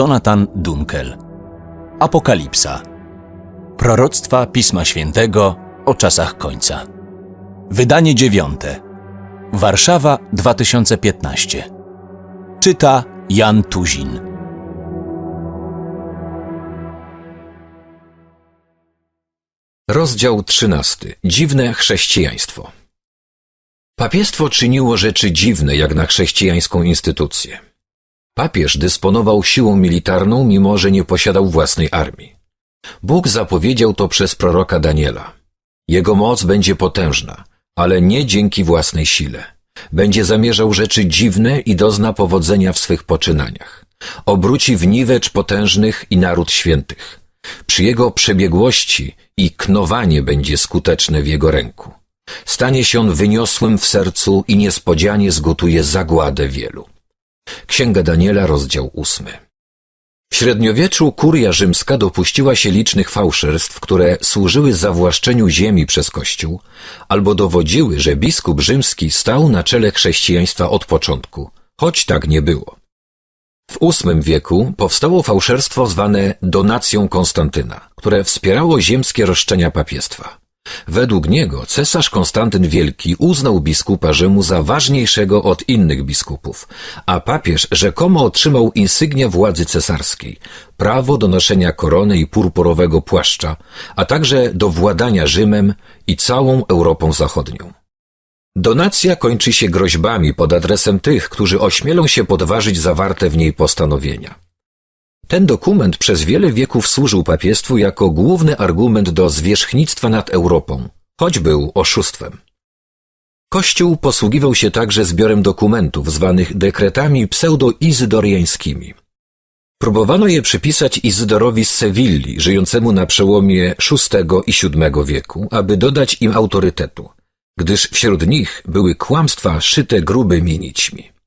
Jonathan Dunkel. Apokalipsa. Proroctwa Pisma Świętego o czasach końca. Wydanie dziewiąte. Warszawa 2015. Czyta Jan Tuzin. Rozdział 13. Dziwne chrześcijaństwo. Papiestwo czyniło rzeczy dziwne jak na chrześcijańską instytucję. Papież dysponował siłą militarną, mimo że nie posiadał własnej armii. Bóg zapowiedział to przez proroka Daniela. Jego moc będzie potężna, ale nie dzięki własnej sile. Będzie zamierzał rzeczy dziwne i dozna powodzenia w swych poczynaniach. Obróci w niwecz potężnych i naród świętych. Przy jego przebiegłości i knowanie będzie skuteczne w jego ręku. Stanie się on wyniosłym w sercu i niespodzianie zgotuje zagładę wielu. Księga Daniela, rozdział ósmy. W średniowieczu kuria rzymska dopuściła się licznych fałszerstw, które służyły zawłaszczeniu ziemi przez Kościół, albo dowodziły, że biskup rzymski stał na czele chrześcijaństwa od początku, choć tak nie było. W VIII wieku powstało fałszerstwo zwane donacją Konstantyna, które wspierało ziemskie roszczenia papiestwa. Według niego cesarz Konstantyn Wielki uznał biskupa Rzymu za ważniejszego od innych biskupów, a papież rzekomo otrzymał insygnia władzy cesarskiej, prawo do noszenia korony i purpurowego płaszcza, a także do władania Rzymem i całą Europą Zachodnią. Donacja kończy się groźbami pod adresem tych, którzy ośmielą się podważyć zawarte w niej postanowienia. Ten dokument przez wiele wieków służył papiestwu jako główny argument do zwierzchnictwa nad Europą, choć był oszustwem. Kościół posługiwał się także zbiorem dokumentów zwanych dekretami pseudo-izydoriańskimi. Próbowano je przypisać Izydorowi z Sewilli, żyjącemu na przełomie VI i VII wieku, aby dodać im autorytetu, gdyż wśród nich były kłamstwa szyte grubymi nićmi.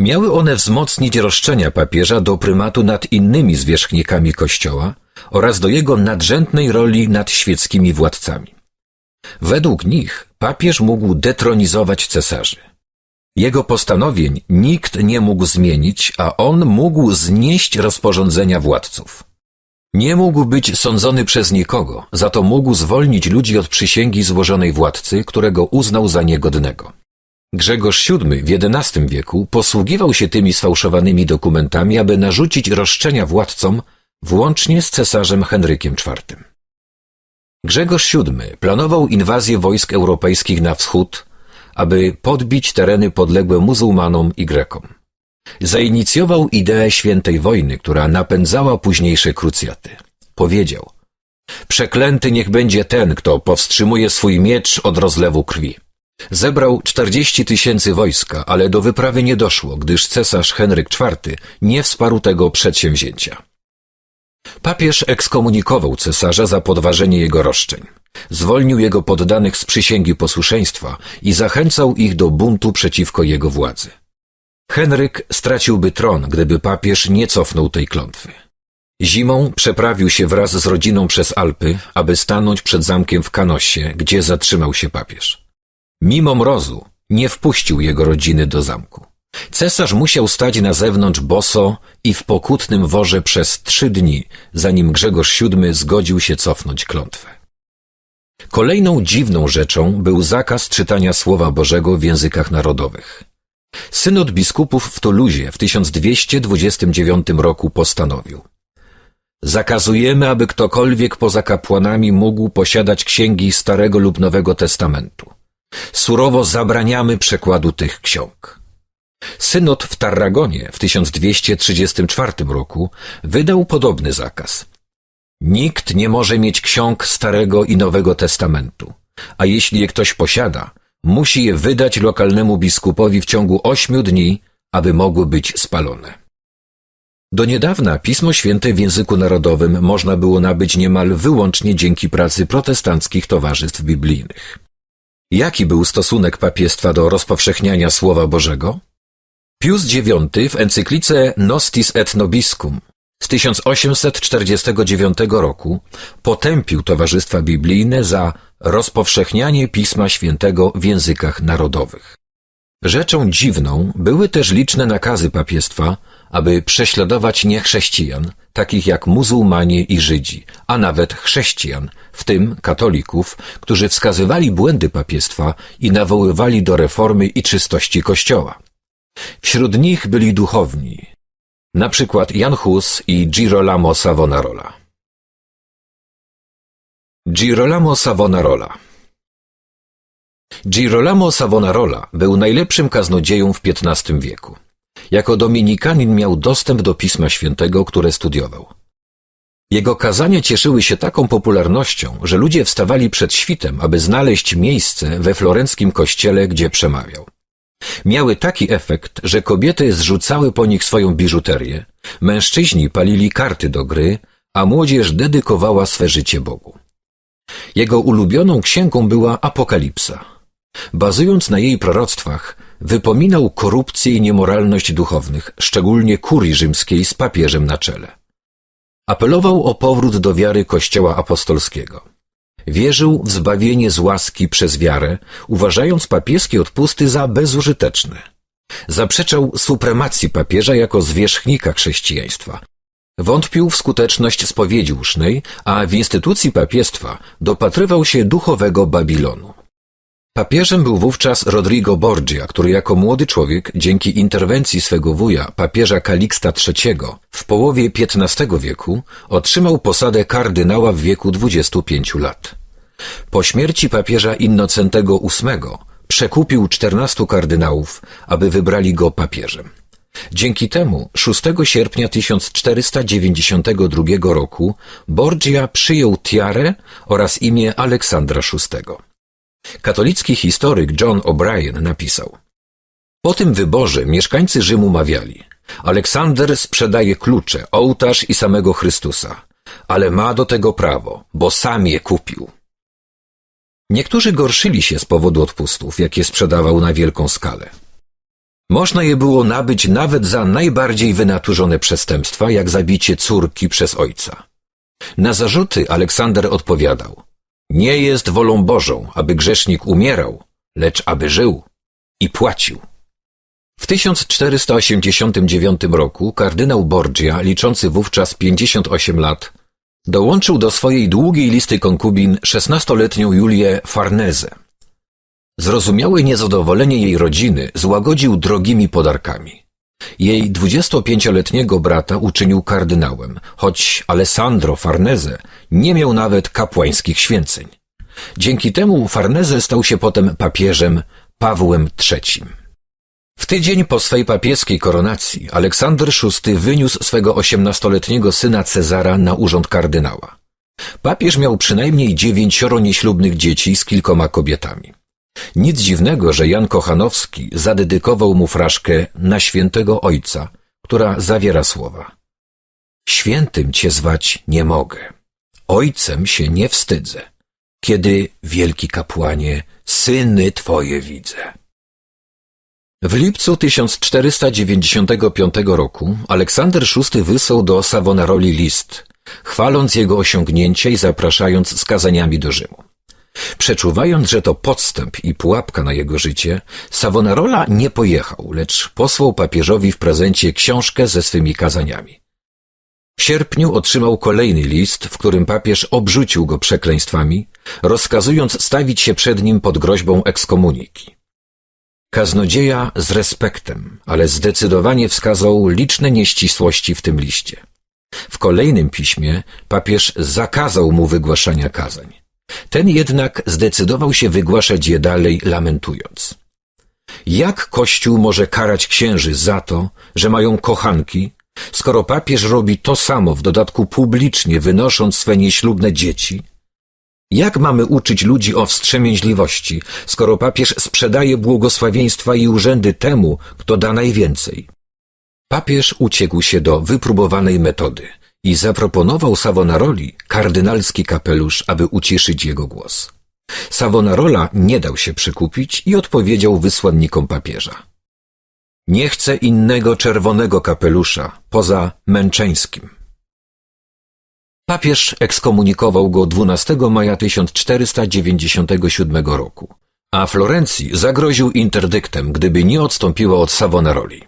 Miały one wzmocnić roszczenia papieża do prymatu nad innymi zwierzchnikami Kościoła oraz do jego nadrzędnej roli nad świeckimi władcami. Według nich papież mógł detronizować cesarzy. Jego postanowień nikt nie mógł zmienić, a on mógł znieść rozporządzenia władców. Nie mógł być sądzony przez nikogo, za to mógł zwolnić ludzi od przysięgi złożonej władcy, którego uznał za niegodnego. Grzegorz VII w XI wieku posługiwał się tymi sfałszowanymi dokumentami, aby narzucić roszczenia władcom, włącznie z cesarzem Henrykiem IV. Grzegorz VII planował inwazję wojsk europejskich na wschód, aby podbić tereny podległe muzułmanom i Grekom. Zainicjował ideę świętej wojny, która napędzała późniejsze krucjaty. Powiedział: Przeklęty niech będzie ten, kto powstrzymuje swój miecz od rozlewu krwi. Zebrał 40 tysięcy wojska, ale do wyprawy nie doszło, gdyż cesarz Henryk IV nie wsparł tego przedsięwzięcia. Papież ekskomunikował cesarza za podważenie jego roszczeń. Zwolnił jego poddanych z przysięgi posłuszeństwa i zachęcał ich do buntu przeciwko jego władzy. Henryk straciłby tron, gdyby papież nie cofnął tej klątwy. Zimą przeprawił się wraz z rodziną przez Alpy, aby stanąć przed zamkiem w Kanosie, gdzie zatrzymał się papież. Mimo mrozu nie wpuścił jego rodziny do zamku. Cesarz musiał stać na zewnątrz boso i w pokutnym worze przez trzy dni, zanim Grzegorz VII zgodził się cofnąć klątwę. Kolejną dziwną rzeczą był zakaz czytania Słowa Bożego w językach narodowych. Synod biskupów w Tuluzie w 1229 roku postanowił Zakazujemy, aby ktokolwiek poza kapłanami mógł posiadać księgi Starego lub Nowego Testamentu. Surowo zabraniamy przekładu tych ksiąg. Synod w Tarragonie w 1234 roku wydał podobny zakaz. Nikt nie może mieć ksiąg Starego i Nowego Testamentu, a jeśli je ktoś posiada, musi je wydać lokalnemu biskupowi w ciągu ośmiu dni, aby mogły być spalone. Do niedawna Pismo Święte w języku narodowym można było nabyć niemal wyłącznie dzięki pracy protestanckich towarzystw biblijnych. Jaki był stosunek papiestwa do rozpowszechniania Słowa Bożego? Pius IX w encyklice Nostis et Nobiscum z 1849 roku potępił towarzystwa biblijne za rozpowszechnianie Pisma Świętego w językach narodowych. Rzeczą dziwną były też liczne nakazy papiestwa, aby prześladować niechrześcijan, takich jak muzułmanie i Żydzi, a nawet chrześcijan, w tym katolików, którzy wskazywali błędy papiestwa i nawoływali do reformy i czystości Kościoła. Wśród nich byli duchowni, na przykład Jan Hus i Girolamo Savonarola. Girolamo Savonarola Girolamo Savonarola był najlepszym kaznodzieją w XV wieku. Jako dominikanin miał dostęp do Pisma Świętego, które studiował. Jego kazania cieszyły się taką popularnością, że ludzie wstawali przed świtem, aby znaleźć miejsce we florenckim kościele, gdzie przemawiał. Miały taki efekt, że kobiety zrzucały po nich swoją biżuterię, mężczyźni palili karty do gry, a młodzież dedykowała swe życie Bogu. Jego ulubioną księgą była Apokalipsa. Bazując na jej proroctwach, wypominał korupcję i niemoralność duchownych, szczególnie kurii rzymskiej z papieżem na czele. Apelował o powrót do wiary Kościoła Apostolskiego. Wierzył w zbawienie z łaski przez wiarę, uważając papieskie odpusty za bezużyteczne. Zaprzeczał supremacji papieża jako zwierzchnika chrześcijaństwa. Wątpił w skuteczność spowiedzi usznej, a w instytucji papiestwa dopatrywał się duchowego Babilonu. Papieżem był wówczas Rodrigo Borgia, który jako młody człowiek, dzięki interwencji swego wuja, papieża Kaliksta III, w połowie XV wieku otrzymał posadę kardynała w wieku 25 lat. Po śmierci papieża Innocentego VIII przekupił 14 kardynałów, aby wybrali go papieżem. Dzięki temu 6 sierpnia 1492 roku Borgia przyjął tiarę oraz imię Aleksandra VI. Katolicki historyk John O'Brien napisał Po tym wyborze mieszkańcy Rzymu mawiali Aleksander sprzedaje klucze, ołtarz i samego Chrystusa, ale ma do tego prawo, bo sam je kupił. Niektórzy gorszyli się z powodu odpustów, jakie sprzedawał na wielką skalę. Można je było nabyć nawet za najbardziej wynaturzone przestępstwa, jak zabicie córki przez ojca. Na zarzuty Aleksander odpowiadał: Nie jest wolą Bożą, aby grzesznik umierał, lecz aby żył i płacił. W 1489 roku kardynał Borgia, liczący wówczas 58 lat, dołączył do swojej długiej listy konkubin 16-letnią Julię Farnezę. Zrozumiałe niezadowolenie jej rodziny złagodził drogimi podarkami. Jej 25-letniego brata uczynił kardynałem, choć Alessandro Farnese nie miał nawet kapłańskich święceń. Dzięki temu Farnese stał się potem papieżem Pawłem III. W tydzień po swej papieskiej koronacji Aleksander VI wyniósł swego osiemnastoletniego syna Cezara na urząd kardynała. Papież miał przynajmniej dziewięcioro nieślubnych dzieci z kilkoma kobietami. Nic dziwnego, że Jan Kochanowski zadedykował mu fraszkę na świętego ojca, która zawiera słowa. Świętym cię zwać nie mogę. Ojcem się nie wstydzę, kiedy, wielki kapłanie, syny twoje widzę. W lipcu 1495 roku Aleksander VI wysłał do Savonaroli list, chwaląc jego osiągnięcia i zapraszając z kazaniami do Rzymu. Przeczuwając, że to podstęp i pułapka na jego życie, Savonarola nie pojechał, lecz posłał papieżowi w prezencie książkę ze swymi kazaniami. W sierpniu otrzymał kolejny list, w którym papież obrzucił go przekleństwami, rozkazując stawić się przed nim pod groźbą ekskomuniki. Kaznodzieja z respektem, ale zdecydowanie wskazał liczne nieścisłości w tym liście. W kolejnym piśmie papież zakazał mu wygłaszania kazań. Ten jednak zdecydował się wygłaszać je dalej, lamentując. Jak Kościół może karać księży za to, że mają kochanki, skoro papież robi to samo w dodatku publicznie, wynosząc swe nieślubne dzieci? Jak mamy uczyć ludzi o wstrzemięźliwości, skoro papież sprzedaje błogosławieństwa i urzędy temu, kto da najwięcej? Papież uciekł się do wypróbowanej metody i zaproponował Savonaroli kardynalski kapelusz, aby uciszyć jego głos. Savonarola nie dał się przykupić i odpowiedział wysłannikom papieża. Nie chcę innego czerwonego kapelusza poza męczeńskim. Papież ekskomunikował go 12 maja 1497 roku, a Florencji zagroził interdyktem, gdyby nie odstąpiła od Savonaroli.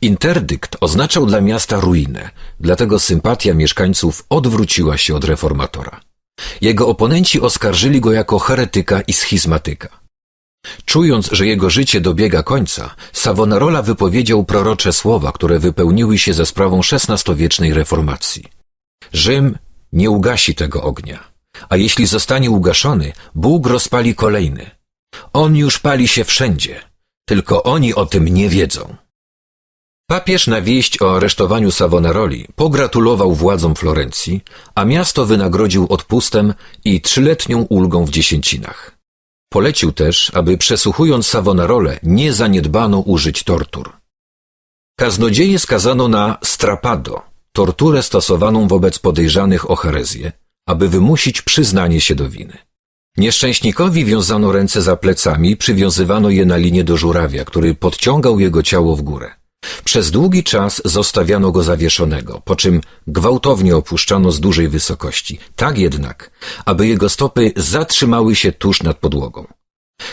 Interdykt oznaczał dla miasta ruinę, dlatego sympatia mieszkańców odwróciła się od reformatora. Jego oponenci oskarżyli go jako heretyka i schizmatyka. Czując, że jego życie dobiega końca, Savonarola wypowiedział prorocze słowa, które wypełniły się za sprawą XVI-wiecznej reformacji. Rzym nie ugasi tego ognia, a jeśli zostanie ugaszony, Bóg rozpali kolejny. On już pali się wszędzie, tylko oni o tym nie wiedzą. Papież na wieść o aresztowaniu Savonaroli pogratulował władzom Florencji, a miasto wynagrodził odpustem i trzyletnią ulgą w dziesięcinach. Polecił też, aby przesłuchując Savonarole nie zaniedbano użyć tortur. Kaznodzieje skazano na strapado, torturę stosowaną wobec podejrzanych o herezję, aby wymusić przyznanie się do winy. Nieszczęśnikowi wiązano ręce za plecami, przywiązywano je na linię do żurawia, który podciągał jego ciało w górę. Przez długi czas zostawiano go zawieszonego, po czym gwałtownie opuszczano z dużej wysokości, tak jednak, aby jego stopy zatrzymały się tuż nad podłogą.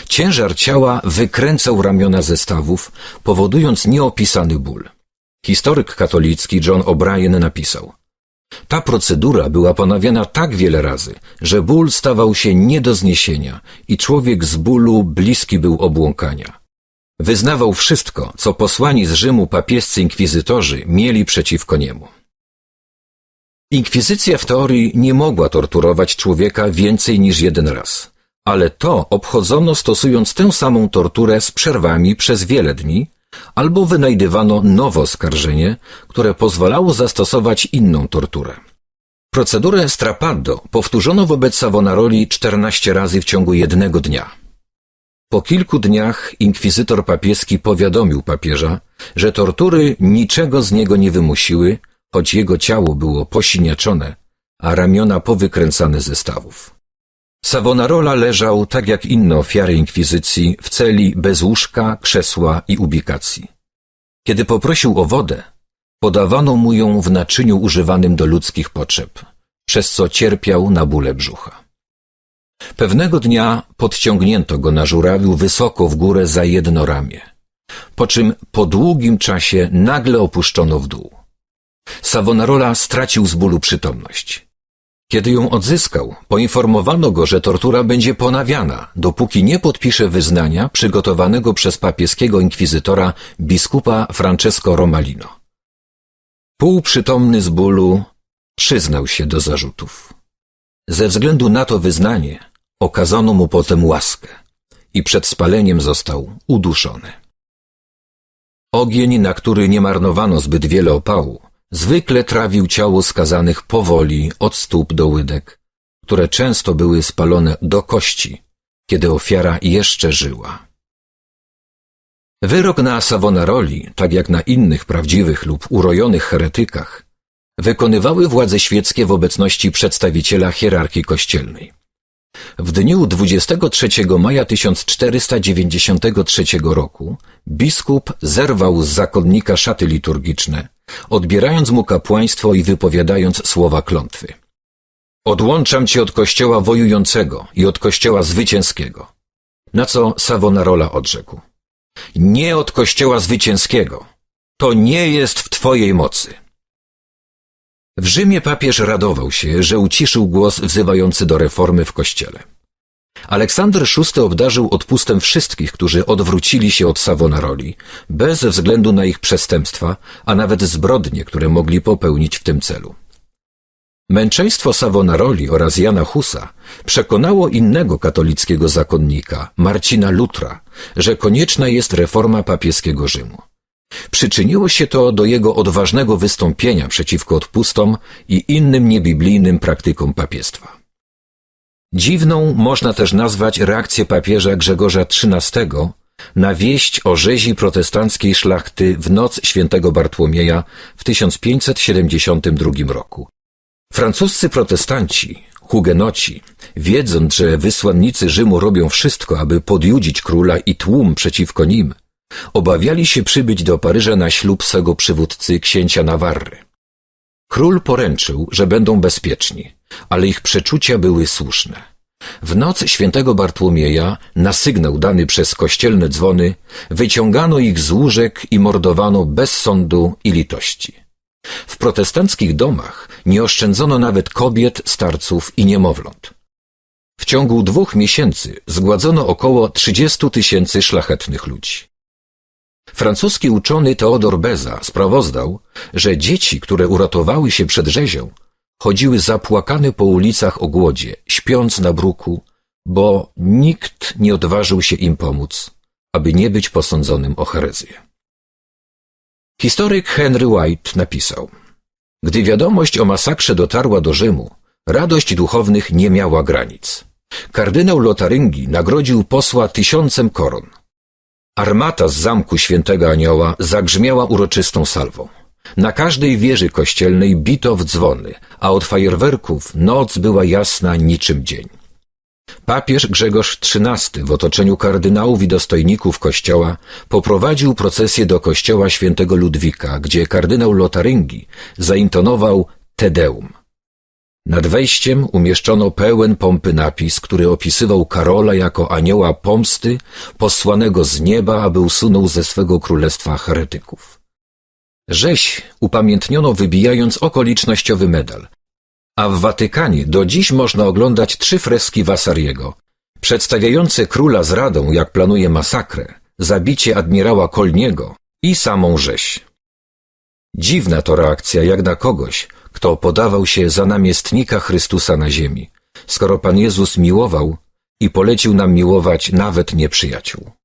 Ciężar ciała wykręcał ramiona ze stawów, powodując nieopisany ból. Historyk katolicki John O'Brien napisał Ta procedura była ponawiana tak wiele razy, że ból stawał się nie do zniesienia i człowiek z bólu bliski był obłąkania. Wyznawał wszystko, co posłani z Rzymu papiescy inkwizytorzy mieli przeciwko niemu. Inkwizycja w teorii nie mogła torturować człowieka więcej niż jeden raz, ale to obchodzono stosując tę samą torturę z przerwami przez wiele dni, albo wynajdywano nowe oskarżenie, które pozwalało zastosować inną torturę. Procedurę strapado powtórzono wobec Savonaroli 14 razy w ciągu jednego dnia. Po kilku dniach inkwizytor papieski powiadomił papieża, że tortury niczego z niego nie wymusiły, choć jego ciało było posiniaczone, a ramiona powykręcane ze stawów. Savonarola leżał, tak jak inne ofiary inkwizycji, w celi bez łóżka, krzesła i ubikacji. Kiedy poprosił o wodę, podawano mu ją w naczyniu używanym do ludzkich potrzeb, przez co cierpiał na bóle brzucha. Pewnego dnia podciągnięto go na żurawiu wysoko w górę za jedno ramię, po czym po długim czasie nagle opuszczono w dół. Savonarola stracił z bólu przytomność. Kiedy ją odzyskał, poinformowano go, że tortura będzie ponawiana, dopóki nie podpisze wyznania przygotowanego przez papieskiego inkwizytora biskupa Francesco Romalino. Półprzytomny z bólu przyznał się do zarzutów. Ze względu na to wyznanie okazano mu potem łaskę i przed spaleniem został uduszony. Ogień, na który nie marnowano zbyt wiele opału, zwykle trawił ciało skazanych powoli od stóp do łydek, które często były spalone do kości, kiedy ofiara jeszcze żyła. Wyrok na Savonaroli, tak jak na innych prawdziwych lub urojonych heretykach, wykonywały władze świeckie w obecności przedstawiciela hierarchii kościelnej. W dniu 23 maja 1493 roku biskup zerwał z zakonnika szaty liturgiczne, odbierając mu kapłaństwo i wypowiadając słowa klątwy. Odłączam cię od kościoła wojującego i od kościoła zwycięskiego. Na co Savonarola odrzekł. Nie od kościoła zwycięskiego. To nie jest w twojej mocy. W Rzymie papież radował się, że uciszył głos wzywający do reformy w kościele. Aleksander VI obdarzył odpustem wszystkich, którzy odwrócili się od Savonaroli, bez względu na ich przestępstwa, a nawet zbrodnie, które mogli popełnić w tym celu. Męczeństwo Savonaroli oraz Jana Husa przekonało innego katolickiego zakonnika, Marcina Lutra, że konieczna jest reforma papieskiego Rzymu. Przyczyniło się to do jego odważnego wystąpienia przeciwko odpustom i innym niebiblijnym praktykom papiestwa. Dziwną można też nazwać reakcję papieża Grzegorza XIII na wieść o rzezi protestanckiej szlachty w noc świętego Bartłomieja w 1572 roku. Francuscy protestanci, hugenoci, wiedząc, że wysłannicy Rzymu robią wszystko, aby podjudzić króla i tłum przeciwko nim, obawiali się przybyć do Paryża na ślub swego przywódcy księcia Nawarry. Król poręczył, że będą bezpieczni, ale ich przeczucia były słuszne. W noc świętego Bartłomieja, na sygnał dany przez kościelne dzwony, wyciągano ich z łóżek i mordowano bez sądu i litości. W protestanckich domach nie oszczędzono nawet kobiet, starców i niemowląt. W ciągu dwóch miesięcy zgładzono około 30 tysięcy szlachetnych ludzi. Francuski uczony Teodor Beza sprawozdał, że dzieci, które uratowały się przed rzezią, chodziły zapłakane po ulicach o głodzie, śpiąc na bruku, bo nikt nie odważył się im pomóc, aby nie być posądzonym o herezję. Historyk Henry White napisał: Gdy wiadomość o masakrze dotarła do Rzymu, radość duchownych nie miała granic. Kardynał Lotaryngi nagrodził posła tysiącem koron. Armata z zamku świętego anioła zagrzmiała uroczystą salwą. Na każdej wieży kościelnej bito w dzwony, a od fajerwerków noc była jasna niczym dzień. Papież Grzegorz XIII w otoczeniu kardynałów i dostojników kościoła poprowadził procesję do kościoła świętego Ludwika, gdzie kardynał Lotaryngi zaintonował Tedeum. Nad wejściem umieszczono pełen pompy napis, który opisywał Karola jako anioła pomsty, posłanego z nieba, aby usunął ze swego królestwa heretyków. Rzeź upamiętniono wybijając okolicznościowy medal, a w Watykanie do dziś można oglądać trzy freski Vasariego, przedstawiające króla z radą, jak planuje masakrę, zabicie admirała Kolniego i samą rzeź. Dziwna to reakcja jak na kogoś, kto podawał się za namiestnika Chrystusa na ziemi, skoro Pan Jezus miłował i polecił nam miłować nawet nieprzyjaciół.